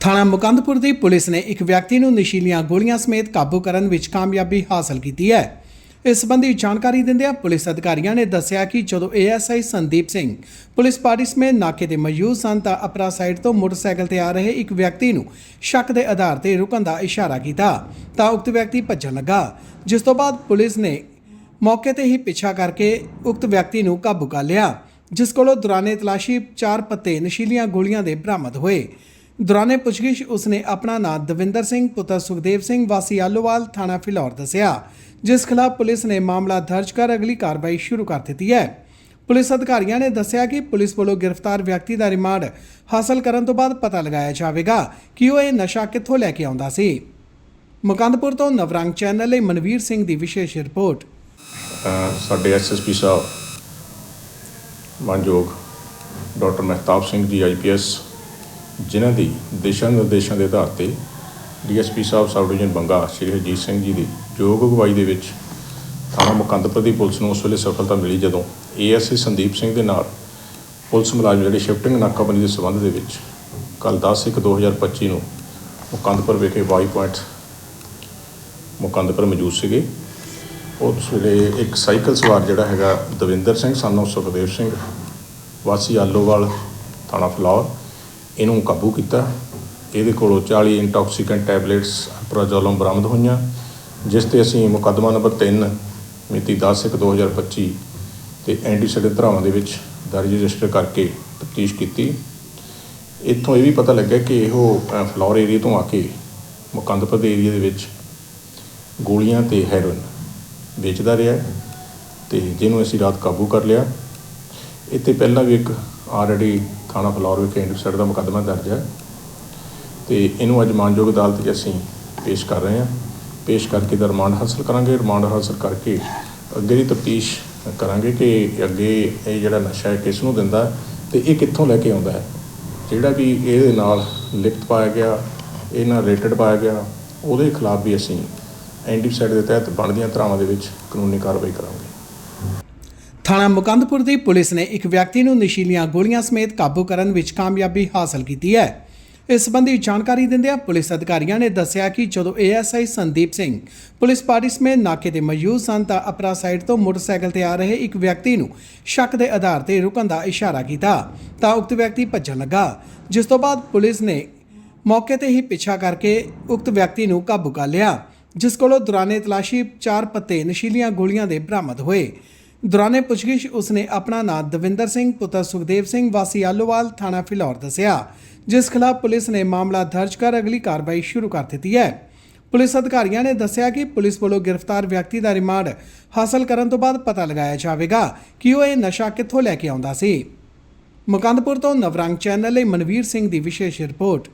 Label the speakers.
Speaker 1: ਥਾਣਾ ਮੁਕੰਦਪੁਰ ਦੀ ਪੁਲਿਸ ਨੇ ਇੱਕ ਵਿਅਕਤੀ ਨੂੰ ਨਸ਼ੀਲੀਆਂ ਗੋਲੀਆਂ ਸਮੇਤ ਕਾਬੂ ਕਰਨ ਵਿੱਚ ਕਾਮਯਾਬੀ ਹਾਸਲ ਕੀਤੀ ਹੈ। ਇਸ ਸੰਬੰਧੀ ਜਾਣਕਾਰੀ ਦਿੰਦਿਆਂ ਪੁਲਿਸ ਅਧਿਕਾਰੀਆਂ ਨੇ ਦੱਸਿਆ ਕਿ ਜਦੋਂ ASI Sandeep Singh police party ਸਮੇਤ ਨਾਕੇ ਤੇ ਮੌਜੂਦ ਸਨ ਤਾਂ ਅਪਰਾ ਸਾਈਡ ਤੋਂ ਮੋਟਰਸਾਈਕਲ ਤੇ ਆ ਰਹੇ ਇੱਕ ਵਿਅਕਤੀ ਨੂੰ ਸ਼ੱਕ ਦੇ ਆਧਾਰ ਤੇ ਰੁਕਣ ਦਾ ਇਸ਼ਾਰਾ ਕੀਤਾ ਤਾਂ ਉਕਤ ਵਿਅਕਤੀ ਭੱਜਣ ਲੱਗਾ, ਜਿਸ ਤੋਂ ਬਾਅਦ ਪੁਲਿਸ ਨੇ ਮੌਕੇ ਤੇ ਹੀ ਪਿੱਛਾ ਕਰਕੇ ਉਕਤ ਵਿਅਕਤੀ ਨੂੰ ਕਾਬੂ ਕਰ ਲਿਆ, ਜਿਸ ਕੋਲੋਂ ਦੌਰਾਨੇ ਤਲਾਸ਼ੀ ਚਾਰ ਪੱਤੇ ਨਸ਼ੀਲੀਆਂ ਗੋਲੀਆਂ ਦੇ ਬਰਾਮਦ ਹੋਏ। ਦੌਰਾਨੇ ਪੁੱਛਗਿੱਛ ਉਸਨੇ ਆਪਣਾ ਨਾਮ ਦਵਿੰਦਰ ਸਿੰਘ ਪੁੱਤਰ ਸੁਖਦੇਵ ਸਿੰਘ ਵਾਸੀ ਆਲੋਵਾਲ ਥਾਣਾ ਫਿਲੌਰ ਦੱਸਿਆ ਜਿਸ ਖਿਲਾਫ ਪੁਲਿਸ ਨੇ ਮਾਮਲਾ ਦਰਜ ਕਰ ਅਗਲੀ ਕਾਰਵਾਈ ਸ਼ੁਰੂ ਕਰ ਦਿੱਤੀ ਹੈ। ਪੁਲਿਸ ਅਧਿਕਾਰੀਆਂ ਨੇ ਦੱਸਿਆ ਕਿ ਪੁਲਿਸ ਵੱਲੋਂ ਗ੍ਰਿਫਤਾਰ ਵਿਅਕਤੀ ਦਾ ਰਿਮਾਂਡ ਹਾਸਲ ਕਰਨ ਤੋਂ ਬਾਅਦ ਪਤਾ ਲਗਾਇਆ ਜਾਵੇਗਾ ਕਿ ਉਹ ਇਹ ਨਸ਼ਾ ਕਿੱਥੋਂ ਲੈ ਕੇ ਆਉਂਦਾ ਸੀ। ਮੁਕੰਦਪੁਰ ਤੋਂ ਨਵਰੰਗ ਚੈਨਲ ਲਈ ਮਨਵੀਰ ਸਿੰਘ ਦੀ ਵਿਸ਼ੇਸ਼ ਰਿਪੋਰਟ।
Speaker 2: ਅ, ਸਾਡੇ ਐਸਐਸਪੀ ਸਾਹਿਬ ਮਾਨਯੋਗ ਡਾਕਟਰ ਮਹਿਤਾਬ ਸਿੰਘ ਜੀ ਆਈਪੀਐਸ ਜਿਨ੍ਹਾਂ ਦੀ ਦਿਸ਼ਾ ਨਿਰਦੇਸ਼ਾਂ ਦੇ ਆਧਾਰ ਤੇ ਡੀਐਸਪੀ ਸਾਹਿਬ ਸਬ ਡਿਵੀਜ਼ਨ ਬੰਗਾ ਸ਼੍ਰੀ ਹਰਜੀਤ ਸਿੰਘ ਜੀ ਦੀ ਯੋਗ ਅਗਵਾਈ ਦੇ ਵਿੱਚ ਥਾਣਾ ਮੁਕੰਦਪੁਰ ਦੀ ਪੁਲਿਸ ਨੂੰ ਉਸ ਵੇਲੇ ਸਫਲਤਾ ਮਿਲੀ ਜਦੋਂ ਏਐਸਏ ਸੰਦੀਪ ਸਿੰਘ ਦੇ ਨਾਲ ਪੁਲਿਸ ਮੁਲਾਜ਼ਮ ਜਿਹੜੇ ਸ਼ਿਫਟਿੰਗ ਨਾਕਾਬੰਦੀ ਦੇ ਸਬੰਧ ਦੇ ਵਿੱਚ ਕੱਲ 10/1/2025 ਨੂੰ ਮੁਕੰਦਪੁਰ ਵਿਖੇ ਵਾਈ ਪੁਆਇੰਟ ਮੁਕੰਦਪੁਰ ਮੌਜੂਦ ਸੀਗੇ। ਉਸ ਵੇਲੇ ਇੱਕ ਸਾਈਕਲ ਸਵਾਰ ਜਿਹੜਾ ਹੈਗਾ ਦਵਿੰਦਰ ਸਿੰਘ ਸਾਨੂੰ ਸੁਖਦੇਵ ਸਿੰਘ, ਵਾਸੀ ਆਲੋਵਾਲ, ਥਾਣਾ ਫਲੌਰ ਇਹਨੂੰ ਕਾਬੂ ਕੀਤਾ। ਇਹਦੇ ਕੋਲੋਂ 40 ਇੰਟੌਕਸੀਕੈਂਟ ਟੈਬਲੇਟਸ ਪ੍ਰੋਜੋਲਮ ਬਰਾਮਦ ਹੋਈਆਂ ਜਿਸ ਤੇ ਅਸੀਂ ਮੁਕੱਦਮਾ ਨੰਬਰ 3 ਮਿਤੀ 10/1/2025 ਤੇ ਐਂਟੀਸੈਡਿਟ ਧਰਾਵਾਂ ਦੇ ਵਿੱਚ ਦਰਜ ਰਜਿਸਟਰ ਕਰਕੇ ਤਫਤੀਸ਼ ਕੀਤੀ। ਇੱਥੋਂ ਇਹ ਵੀ ਪਤਾ ਲੱਗਿਆ ਕਿ ਇਹੋ ਅ, ਫਲੌਰ ਏਰੀਆ ਤੋਂ ਆ ਕੇ ਮੁਕੰਦਪੁਰ ਦੇ ਏਰੀਆ ਦੇ ਵਿੱਚ ਗੋਲੀਆਂ ਤੇ ਹੈਰੋਇਨ ਵੇਚਦਾ ਰਿਹਾ ਹੈ ਤੇ ਜਿਹਨੂੰ ਅਸੀਂ ਰਾਤ ਕਾਬੂ ਕਰ ਲਿਆ। ਇੱਥੇ ਪਹਿਲਾਂ ਵੀ ਇੱਕ ਆਲਰੇਡੀ ਥਾਣਾ ਫਲੌਰ ਵਿਖੇ ਇੰਟਰਸੈਟ ਦਾ ਮੁਕੱਦਮਾ ਦਰਜ ਹੈ। ਤੇ ਇਹਨੂੰ ਅੱਜ ਮਾਨਯੋਗ ਅਦਾਲਤ 'ਚ ਅਸੀਂ ਪੇਸ਼ ਕਰ ਰਹੇ ਹਾਂ। ਪੇਸ਼ ਕਰਕੇ ਦਾ ਰਿਮਾਂਡ ਹਾਸਲ ਕਰਾਂਗੇ। ਰਿਮਾਂਡ ਹਾਸਲ ਕਰਕੇ ਅੱਗੇ ਦੀ ਤਫਤੀਸ਼ ਕਰਾਂਗੇ ਕਿ ਅੱਗੇ ਇਹ ਜਿਹੜਾ ਨਸ਼ਾ ਹੈ ਕਿਸ ਨੂੰ ਦਿੰਦਾ ਹੈ ਤੇ ਇਹ ਕਿੱਥੋਂ ਲੈ ਕੇ ਆਉਂਦਾ ਹੈ। ਜਿਹੜਾ ਵੀ ਇਹਦੇ ਨਾਲ ਲਿਖਤ ਪਾਇਆ ਗਿਆ ਇਹ ਨਾਲ ਰਿਲੇਟਡ ਪਾਇਆ ਗਿਆ, ਉਹਦੇ ਖਿਲਾਫ ਵੀ ਅਸੀਂ ਐਂਟੀਸਾਈਡ ਦੇ ਤਹਿਤ ਬਣਦੀਆਂ ਧਾਰਾਵਾਂ ਦੇ ਵਿੱਚ ਕਾਨੂੰਨੀ ਕਾਰਵਾਈ ਕਰਾਂਗੇ।
Speaker 1: ਥਾਣਾ ਮੁਕੰਦਪੁਰ ਦੀ ਪੁਲਿਸ ਨੇ ਇੱਕ ਵਿਅਕਤੀ ਨੂੰ ਨਸ਼ੀਲੀਆਂ ਗੋਲੀਆਂ ਸਮੇਤ ਕਾਬੂ ਕਰਨ ਵਿੱਚ ਕਾਮਯਾਬੀ ਹਾਸਲ ਕੀਤੀ ਹੈ। ਇਸ ਸੰਬੰਧੀ ਜਾਣਕਾਰੀ ਦਿੰਦਿਆਂ ਪੁਲਿਸ ਅਧਿਕਾਰੀਆਂ ਨੇ ਦੱਸਿਆ ਕਿ ਜਦੋਂ ASI Sandeep Singh police party ਨਾਕੇ ਤੇ ਮੌਜੂਦ ਸਨ ਤਾਂ ਅਪਰਾ ਸਾਈਡ ਤੋਂ ਮੋਟਰਸਾਈਕਲ ਤੇ ਆ ਰਹੇ ਇੱਕ ਵਿਅਕਤੀ ਨੂੰ ਸ਼ੱਕ ਦੇ ਆਧਾਰ ਤੇ ਰੁਕਣ ਦਾ ਇਸ਼ਾਰਾ ਕੀਤਾ ਤਾਂ ਉਕਤ ਵਿਅਕਤੀ ਭੱਜਣ ਲੱਗਾ, ਜਿਸ ਤੋਂ ਬਾਅਦ ਪੁਲਿਸ ਨੇ ਮੌਕੇ ਤੇ ਹੀ ਪਿੱਛਾ ਕਰਕੇ ਉਕਤ ਵਿਅਕਤੀ ਨੂੰ ਕਾਬੂ ਕਰ ਲਿਆ, ਜਿਸ ਕੋਲੋਂ ਦੌਰਾਨੇ ਤਲਾਸ਼ੀ ਚਾਰ ਪੱਤੇ ਨਸ਼ੀਲੀਆਂ ਗੋਲੀਆਂ ਦੇ ਬਰਾਮਦ ਹੋਏ। ਦੌਰਾਨੇ ਪੁੱਛਗਿੱਛ ਉਸਨੇ ਆਪਣਾ ਨਾਂ ਦਵਿੰਦਰ ਸਿੰਘ, ਪੁੱਤਰ ਸੁਖਦੇਵ ਸਿੰਘ, ਵਾਸੀ ਆਲੋਵਾਲ ਥਾਣਾ ਫਿਲੌਰ ਦੱਸਿਆ, ਜਿਸ ਖਿਲਾਫ ਪੁਲਿਸ ਨੇ ਮਾਮਲਾ ਦਰਜ ਕਰ ਅਗਲੀ ਕਾਰਵਾਈ ਸ਼ੁਰੂ ਕਰ ਦਿੱਤੀ ਹੈ। ਪੁਲਿਸ ਅਧਿਕਾਰੀਆਂ ਨੇ ਦੱਸਿਆ ਕਿ ਪੁਲਿਸ ਵੱਲੋਂ ਗ੍ਰਿਫਤਾਰ ਵਿਅਕਤੀ ਦਾ ਰਿਮਾਂਡ ਹਾਸਲ ਕਰਨ ਤੋਂ ਬਾਅਦ ਪਤਾ ਲਗਾਇਆ ਜਾਵੇਗਾ ਕਿ ਉਹ ਇਹ ਨਸ਼ਾ ਕਿੱਥੋਂ ਲੈ ਕੇ ਆਉਂਦਾ ਸੀ। ਮੁਕੰਦਪੁਰ ਤੋਂ ਨਵਰੰਗ ਚੈਨਲ ਲਈ ਮਨਵੀਰ ਸਿੰਘ ਦੀ ਵਿਸ਼ੇਸ਼ ਰਿਪੋਰਟ।